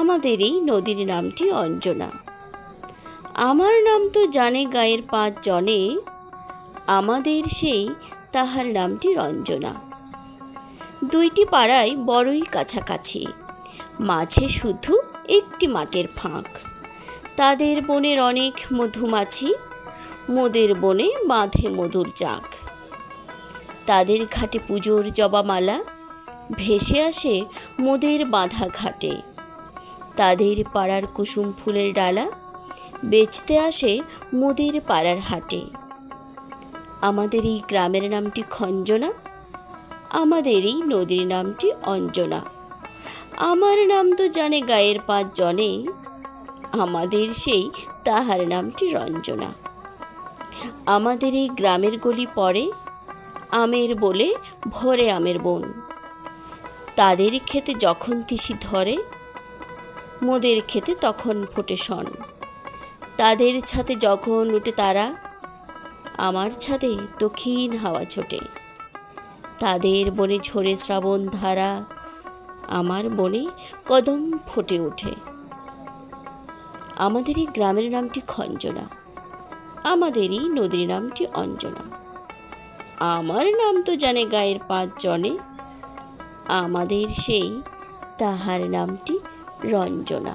আমাদের এই নদীর নামটি অঞ্জনা। আমার নাম তো জানে গায়ের পাঁচ জনে, আমাদের সেই তাহার নামটি রঞ্জনা। দুইটি পাড়ায় বড়ই কাছাকাছি, মাঝে শুধু একটি মাটির ফাঁক। তাদের বনের অনেক মধুমাছি, মোদের বনে বাঁধে মধুর চাক। তাদের ঘাটে পুজোর জবামালা, ভেসে আসে মোদের বাঁধা ঘাটে। তাদের পাড়ার কুসুম ফুলের ডালা বেচতে আসে মোদের পাড়ার হাটে। আমাদের এই গ্রামের নামটি খঞ্জনা, আমাদের এই নদীর নামটি অঞ্জনা। আমার নাম তো জানে গায়ের পাঁচ জনে আমাদের সেই তাহার নামটি রঞ্জনা। আমাদের এই গ্রামের গলি পড়ে আমের বলে ভরে আমের বন। তাদের খেতে যখন তিসি ধরে মোদের খেতে তখন ফোটে শন। তাদের ছাতে যখন উঠে তারা, আমার ছাদে দক্ষিণ হাওয়া ছোটে। তাদের বনে ঝরে শ্রাবণ ধারা, আমার বনে কদম ফুটে ওঠে। আমাদের এই গ্রামের নামটি খঞ্জনা, আমাদেরই নদীর নামটি অঞ্জনা। আমার নাম তো জানে গায়ের পাঁচ জনে আমাদের সেই তাহার নামটি রঞ্জনা